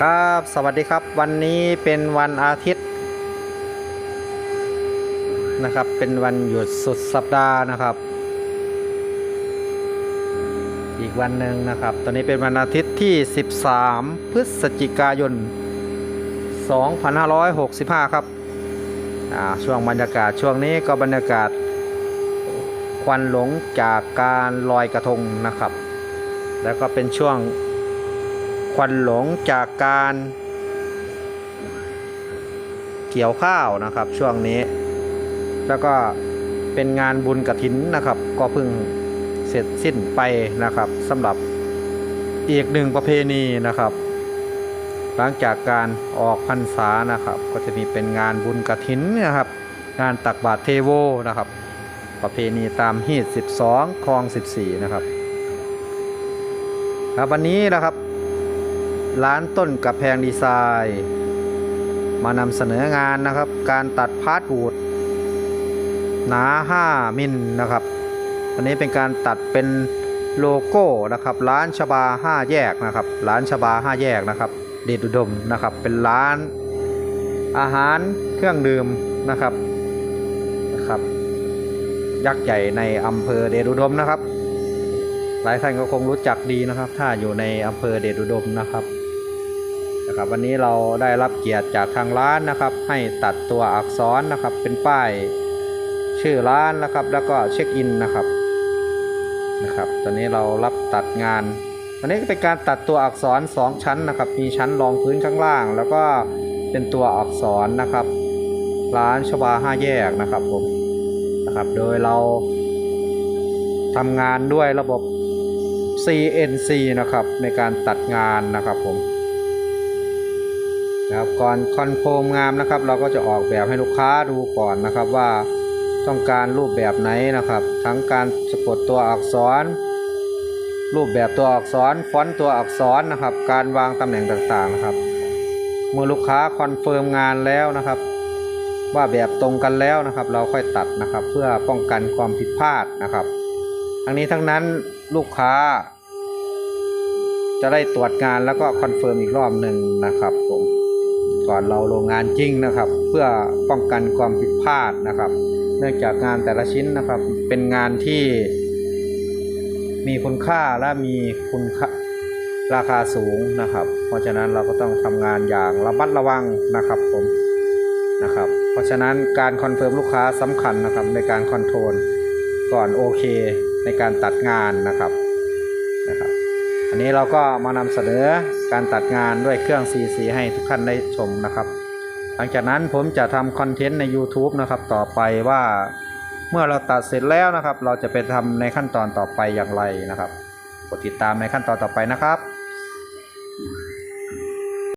ครับสวัสดีครับวันนี้เป็นวันอาทิตย์นะครับเป็นวันหยุดสุดสัปดาห์นะครับ อีกวันหนึ่งนะครับ ตอนนี้เป็นวันอาทิตย์ที่ 13 พฤศจิกายน 2565 ครับช่วงบรรยากาศช่วงนี้ก็บรรยากาศ ควันหลงจากการลอยกระทงนะครับ แล้วก็เป็นช่วง ควันหลงจากการเกี่ยวข้าวนะครับช่วงนี้ แล้วก็เป็นงานบุญกระถินนะครับ ก็เพิ่งเสร็จสิ้นไปนะครับสำหรับอีกหนึ่งประเพณีนะครับ หลังจากการออกพรรษานะครับ ก็จะมีเป็นงานบุญกระถินนะครับ งานตักบาตรเทโวนะครับ ประเพณีตามฮีด12คลอง 14 นะครับครับวันนี้นะครับ ร้านต้นกับแพงดีไซน์ มานำเสนองานนะครับ การตัดพาร์ทวูดหนา 5 มิลนะครับอันนี้เป็นการตัดเป็นโลโก้นะครับ ร้านชบา 5 แยกนะครับ ร้านชบา 5 แยกนะครับ เดชอุดมนะครับ เป็นร้านอาหารเครื่องดื่มนะครับนะครับ ยักษ์ใหญ่ในอำเภอเดชอุดมนะครับ หลายท่านก็คงรู้จักดีนะครับ ถ้าอยู่ในอำเภอเดชอุดมนะครับ นะครับวันนี้เราได้รับเกียรติจากทางร้านนะครับ ให้ตัดตัวอักษรนะครับ เป็นป้ายชื่อร้านนะครับ แล้วก็เช็คอินนะครับนะครับ ตอนนี้เรารับตัดงานวันนี้เป็นการตัดตัวอักษร 2 ชั้นนะครับ มีชั้นรองพื้นข้างล่าง แล้วก็เป็นตัวอักษรนะครับ ร้านชบาห้าแยกนะครับผมนะครับ โดยเราทำงานด้วยระบบ CNC นะครับในการตัดงานนะครับผม นะครับก่อนคอนโฟมงามนะครับ เราก็จะออกแบบให้ลูกค้าดูก่อนนะครับว่าต้องการรูปแบบไหนนะครับ ทั้งการสะกดตัวอักษร รูปแบบตัวอักษรฟอนต์ตัวอักษรนะครับ การวางตำแหน่งต่างๆนะครับ เมื่อลูกค้าคอนเฟิร์มงานแล้วนะครับ ว่าแบบตรงกันแล้วนะครับ เราค่อยตัดนะครับ เพื่อป้องกันความผิดพลาดนะครับ ทั้งนี้ทั้งนั้นลูกค้า จะได้ตรวจงานแล้วก็คอนเฟิร์มอีกรอบหนึ่งนะครับผม ก่อนเราลงงานจริงนะครับ เพื่อป้องกันความผิดพลาดนะครับ เนื่องจากงานแต่ละชิ้นนะครับเป็นงานที่มีคุณค่าและมีคุณค่าราคาสูงนะครับ เพราะฉะนั้นเราก็ต้องทำงานอย่างระมัดระวังนะครับผมนะครับ เพราะฉะนั้นการคอนเฟิร์มลูกค้าสำคัญนะครับในการคอนโทรลก่อนโอเคในการตัดงานนะครับนะครับ อันนี้เราก็มานำเสนอการตัดงานด้วยเครื่อง CC ให้ทุกท่านได้ชมนะครับ หลังจากนั้นผมจะทำคอนเทนต์ใน YouTube นะครับต่อไปว่าเมื่อเราตัดเสร็จแล้วนะครับ เราจะไปทำในขั้นตอนต่อไปอย่างไรนะครับกดติดตามในขั้นตอนต่อไปนะครับ